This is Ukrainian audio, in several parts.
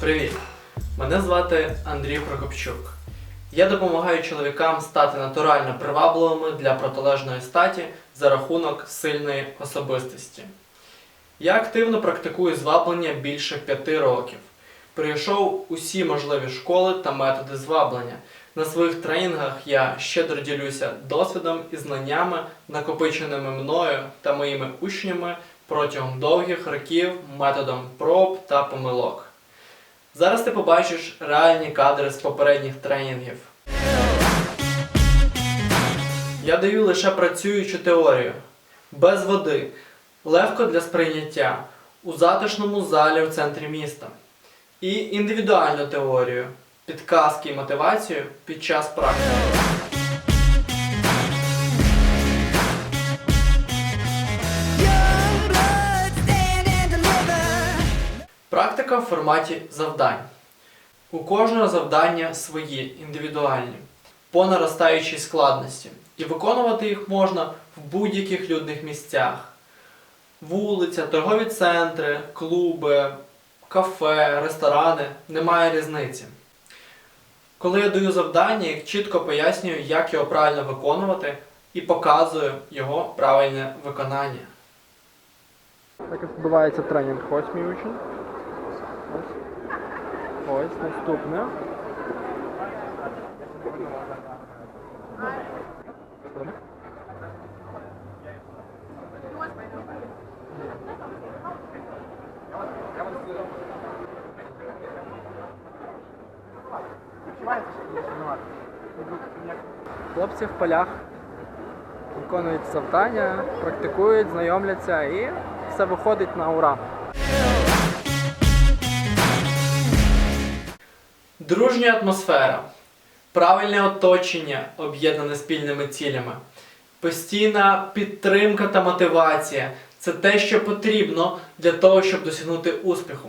Привіт! Мене звати Андрій Прокопчук. Я допомагаю чоловікам стати натурально привабливими для протилежної статі за рахунок сильної особистості. Я активно практикую зваблення більше п'яти років. Пройшов усі можливі школи та методи зваблення. На своїх тренінгах я щедро ділюся досвідом і знаннями, накопиченими мною та моїми учнями протягом довгих років методом проб та помилок. Зараз ти побачиш реальні кадри з попередніх тренінгів. Я даю лише працюючу теорію, без води, легко для сприйняття, у затишному залі в центрі міста. І індивідуальну теорію, підказки і мотивацію під час практики. Практика в форматі завдань. У кожного завдання свої, індивідуальні, по наростаючій складності. І виконувати їх можна в будь-яких людних місцях. Вулиця, торгові центри, клуби, кафе, ресторани немає різниці. Коли я даю завдання, я чітко пояснюю, як його правильно виконувати, і показую його правильне виконання. Так відбувається тренінг. Ось мій учень. Ось. Ось наступне. Хлопці в полях виконують завдання, практикують, знайомляться і все виходить на ура. Дружня атмосфера, правильне оточення, об'єднане спільними цілями, постійна підтримка та мотивація це те, що потрібно для того, щоб досягнути успіху.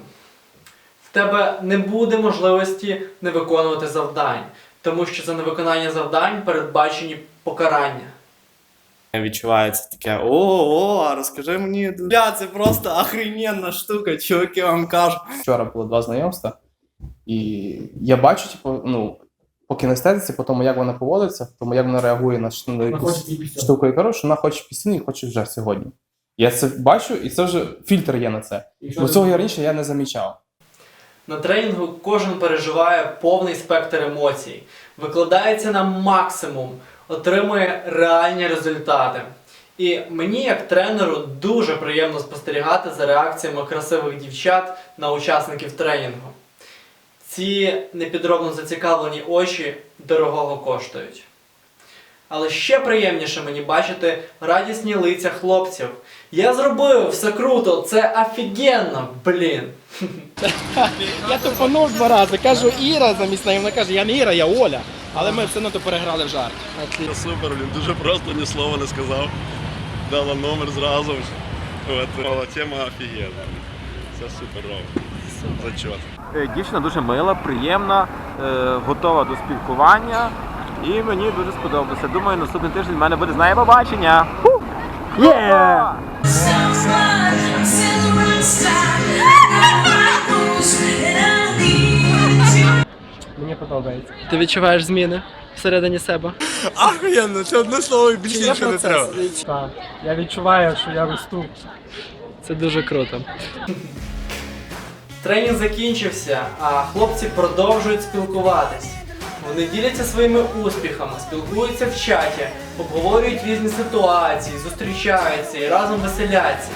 В тебе не буде можливості не виконувати завдань, тому що за невиконання завдань передбачені покарання. Відчувається таке: о, о, розкажи мені. Бля, це просто охрененна штука, чуваки, я вам кажу. Вчора було два знайомства, і я бачу, типу, ну, по кінестетиці, по тому, як вона поводиться, тому, як вона реагує на, на якусь штуку, і кажу, що вона хоче пісні і хоче вже сьогодні. Я це бачу, і це вже фільтр є на це. Бо цього я раніше я не замічав. На тренінгу кожен переживає повний спектр емоцій, викладається на максимум, отримує реальні результати. І мені, як тренеру, дуже приємно спостерігати за реакціями красивих дівчат на учасників тренінгу. Ці непідробно зацікавлені очі дорогого коштують. Але ще приємніше мені бачити радісні лиця хлопців. Я зробив все круто, це офігенно, блін. Я тупанув два рази, кажу Іра замість неї, вона каже, я не Іра, я Оля. Але ми все одно то переграли в жарт. Супер, він дуже просто ні слова не сказав. Дала номер зразу. От, тема офігенна. Це супер робить. Зачет. Дівчина дуже мила, приємна, е, готова до спілкування. І мені дуже сподобалося. Думаю, наступний тиждень в мене буде знає побачення. Мені подобається. Ти відчуваєш зміни всередині себе? Охрененно, це одне слово і більше нічого не треба. Так, я відчуваю, що я росту. Це дуже круто. Тренінг закінчився, а хлопці продовжують спілкуватись. Вони діляться своїми успіхами, спілкуються в чаті, обговорюють різні ситуації, зустрічаються і разом веселяться.